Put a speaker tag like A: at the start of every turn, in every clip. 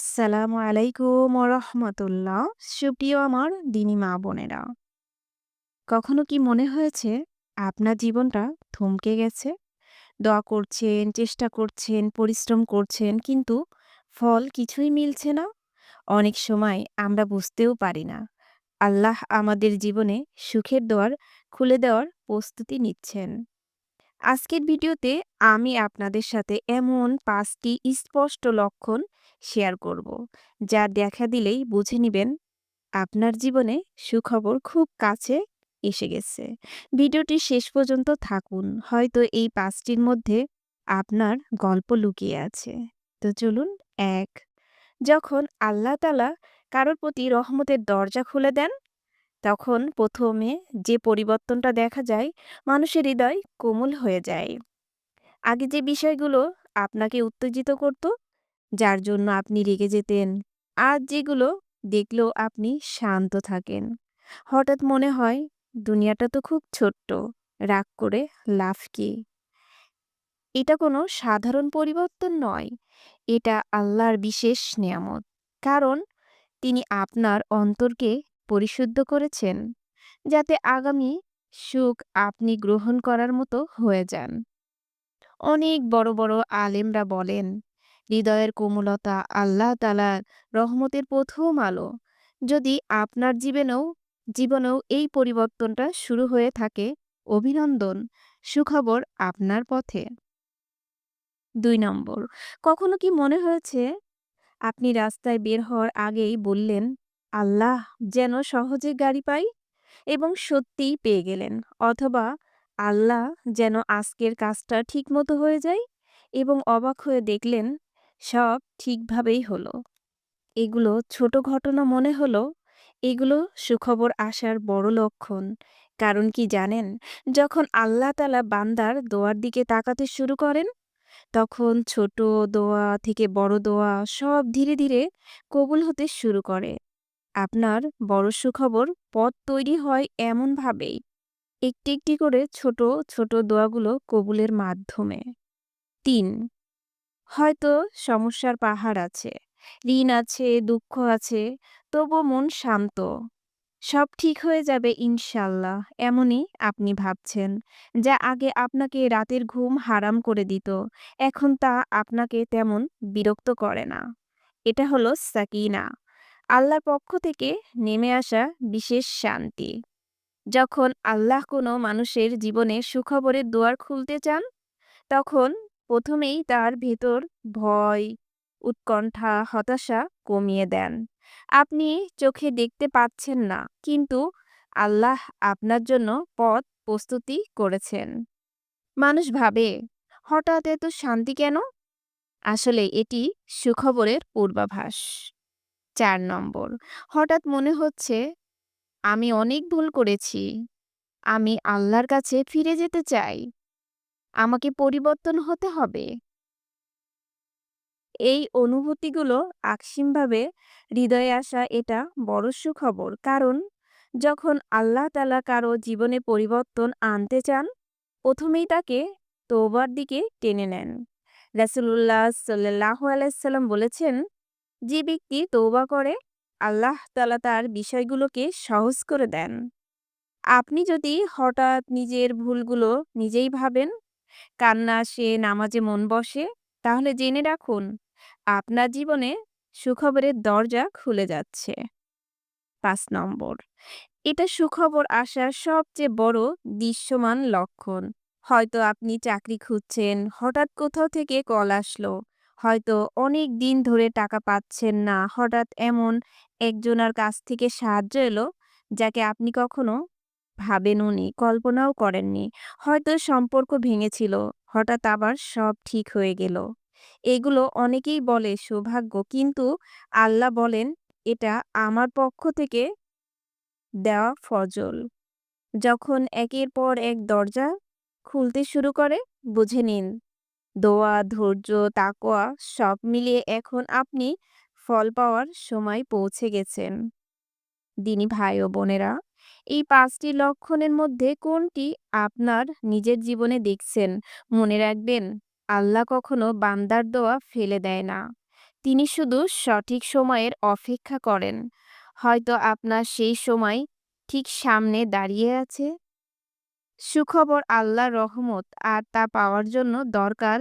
A: আসসালামু আলাইকুম ওরহমতুল্লাহ। সুপ্রিয় আমার দিনী মা-বোনেরা। কখনো কি মনে হয়েছে আপনার জীবনটা থমকে গেছে? দোয়া করছেন, চেষ্টা করছেন, পরিশ্রম করছেন কিন্তু ফল কিছুই মিলছে না? অনেক সময় আমরা বুঝতেও পারি না। আল্লাহ আমাদের জীবনে সুখের দোয়ার খুলে দেওয়ার প্রস্তুতি নিচ্ছেন। আজকের ভিডিওতে আমি আপনাদের সাথে এমন পাঁচটি স্পষ্ট লক্ষণ শেয়ার করব, যা দেখা দিলেই বুঝে নেবেন আপনার জীবনে সুখবর খুব কাছে এসে গেছে। ভিডিওটি শেষ পর্যন্ত থাকুন, হয়তো এই পাঁচটির মধ্যে আপনার গল্প লুকিয়ে আছে। তো চলুন, এক, যখন আল্লাহ তালা কারোর প্রতি রহমতের দরজা খুলে দেন তখন প্রথমে যে পরিবর্তনটা দেখা যায়, মানুষের হৃদয় কোমল হয়ে যায়। আগে যে বিষয়গুলো আপনাকে উত্তেজিত করত, যার জন্য আপনি রেগে যেতেন, আজ যেগুলো দেখলেও আপনি শান্ত থাকেন। হঠাৎ মনে হয়, দুনিয়াটা তো খুব ছোট্ট, রাগ করে লাভ কি? এটা কোনো সাধারণ পরিবর্তন নয়, এটা আল্লাহর বিশেষ নিয়ামত। কারণ, তিনি আপনার অন্তরকে পরিশুদ্ধ করেছেন, যাতে আগামী সুখ আপনি গ্রহণ করার মতো হয়ে যান। অনেক বড় বড় আলেমরা বলেন, হৃদয়ের কোমলতা আল্লাহ তালার রহমতের প্রথম আলো। যদি আপনার জীবনেও জীবনেও এই পরিবর্তনটা শুরু হয়ে থাকে, অভিনন্দন। সুখবর আপনার পথে। দুই নম্বর, কখনো কি মনে হয়েছে, আপনি রাস্তায় বের হওয়ার আগেই বললেন আল্লাহ যেন সহজে গাড়ি পাই এবং সত্যিই পেয়ে গেলেন। অথবা আল্লাহ যেন আজকের কাজটা ঠিকমতো হয়ে যায় এবং অবাক হয়ে দেখলেন সব ঠিকভাবেই হলো। এগুলো ছোট ঘটনা মনে হলো, এগুলো সুখবর আসার বড় লক্ষণ। কারণ কি জানেন, যখন আল্লাহ তালা বান্দার দোয়ার দিকে তাকাতে শুরু করেন, তখন ছোট দোয়া থেকে বড় দোয়া সব ধীরে ধীরে কবুল হতে শুরু করে। আপনার বড় সুখবর পথ তৈরি হয় এমনভাবেই। একটি একটি করে ছোট ছোট দোয়াগুলো কবুলের মাধ্যমে। তিন, হয়তো সমস্যার পাহাড় আছে, ঋণ আছে, দুঃখ আছে, তবু মন শান্ত। সব ঠিক হয়ে যাবে ইনশাল্লাহ, এমনই আপনি ভাবছেন, যা আগে আপনাকে রাতের ঘুম হারাম করে দিত, এখন তা আপনাকে তেমন বিরক্ত করে না। এটা হলো সাকিনা। আল্লাহর পক্ষ থেকে নেমে আসা বিশেষ শান্তি। যখন আল্লাহ কোনো মানুষের জীবনে সুখবরের দুয়ার খুলতে চান, তখন প্রথমেই তার ভেতর ভয়, উৎকণ্ঠা, হতাশা কমিয়ে দেন। আপনি চোখে দেখতে পাচ্ছেন না, কিন্তু আল্লাহ আপনার জন্য পথ প্রস্তুতি করেছেন। মানুষ ভাবে, হঠাৎ এত শান্তি কেন? আসলে এটি সুখবরের পূর্বাভাস। চার নম্বর। হঠাৎ মনে হচ্ছে, আমি অনেক ভুল করেছি। আমি আল্লাহর কাছে ফিরে যেতে চাই। আমাকে পরিবর্তন হতে হবে। এই অনুভূতিগুলো আকস্মিকভাবে হৃদয়ে আসা এটা বড় সুখবর। কারণ, যখন আল্লাহ তালা কারও জীবনে পরিবর্তন আনতে চান, প্রথমেই তাকে তোবার দিকে টেনে নেন। রাসুল্লাহ সাল্লাহ আলাইসাল্লাম বলেছেন যে ব্যক্তি তৌবা করে, আল্লাহ তালা তার বিষয়গুলোকে সহজ করে দেন। আপনি যদি হঠাৎ নিজের ভুলগুলো নিজেই ভাবেন, কান্না আসে, নামাজে মন বসে, তাহলে জেনে রাখুন, আপনার জীবনে সুখবরের দরজা খুলে যাচ্ছে। পাঁচ নম্বর, এটা সুখবর আসার সবচেয়ে বড় দৃশ্যমান লক্ষণ। হয়তো আপনি চাকরি খুঁজছেন, হঠাৎ কোথাও থেকে কল আসলো হয়তো অনেক দিন ধরে টাকা পাচ্ছেন না। হঠাৎ এমন একজনের কাছ থেকে সাহায্য এলো, যাকে আপনি কখনো ভাবেনওনি কল্পনাও করেননি। হয়তো সম্পর্ক ভেঙেছিল, হঠাৎ আবার সব ঠিক হয়ে গেল। এগুলো অনেকেই বলে সৌভাগ্য, কিন্তু আল্লাহ বলেন এটা আমার পক্ষ থেকে দেওয়া ফজল। যখন একের পর এক দরজা খুলতে শুরু করে, বুঝে নিন দোয়া, ধৈর্য তাকোয়া সব মিলিয়ে এখন আপনি ফল পাওয়ার সময় পৌঁছে গেছেন। দিনী ভাই ও বোনেরা, এই পাঁচটি লক্ষণের মধ্যে কোনটি আপনার নিজের জীবনে দেখছেন? মনে রাখবেন, আল্লাহ কখনো বান্দার দোয়া ফেলে দেয় না। তিনি শুধু সঠিক সময়ের অপেক্ষা করেন। হয়তো আপনার সেই সময় ঠিক সামনে দাঁড়িয়ে আছে। সুখবর আল্লাহর রহমত, আর তা পাওয়ার জন্য দরকার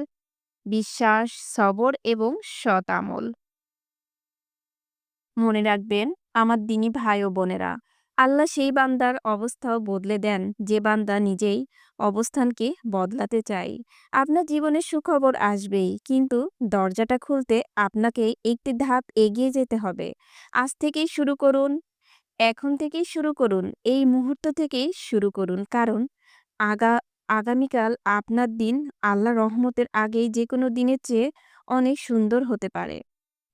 A: বিশ্বাস, সবর এবং সৎ আমল। মনে রাখবেন, আমার দিনী ভাই ও বোনেরা, আল্লাহ সেই বান্দার অবস্থাও বদলে দেন, যে বান্দা নিজেই অবস্থানকে বদলাতে চাই আপনার জীবনে সুখবর আসবেই, কিন্তু দরজাটা খুলতে আপনাকে একটি ধাপ এগিয়ে যেতে হবে। আজ থেকেই শুরু করুন, এখন থেকেই শুরু করুন, এই মুহূর্ত থেকেই শুরু করুন, কারণ আগা, আগামীকাল আপনার দিন আল্লাহ রহমতের আগেই যে কোনো দিনের চেয়ে অনেক সুন্দর হতে পারে।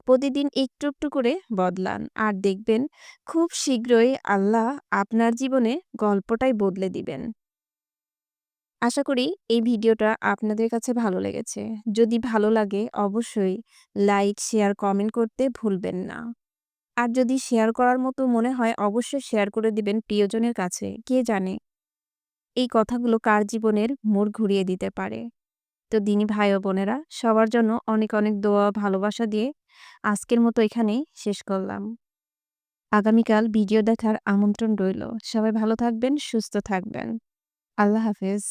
A: প্রতিদিন একটু একটু করে বদলান আর দেখবেন খুব শীঘ্রই আল্লাহ আপনার জীবনে গল্পটাই বদলে দিবেন। আশা করি এই ভিডিওটা আপনাদের কাছে ভালো লেগেছে। যদি ভালো লাগে অবশ্যই লাইক, শেয়ার, কমেন্ট করতে ভুলবেন না। আর যদি শেয়ার করার মতো মনে হয় অবশ্যই শেয়ার করে দিবেন প্রিয়জনের কাছে, কে জানে? এই কথাগুলো কার জীবনের মোড় ঘুরিয়ে দিতে পারে? তো দিনই ভাই ও বোনেরা, সবার জন্য অনেক অনেক দোয়া ভালোবাসা দিয়ে আজকের মতো এখানেই শেষ করলাম। আগামীকাল ভিডিও দেখার আমন্ত্রণ রইল। সবাই ভালো থাকবেন, সুস্থ থাকবেন। আল্লাহ হাফেজ।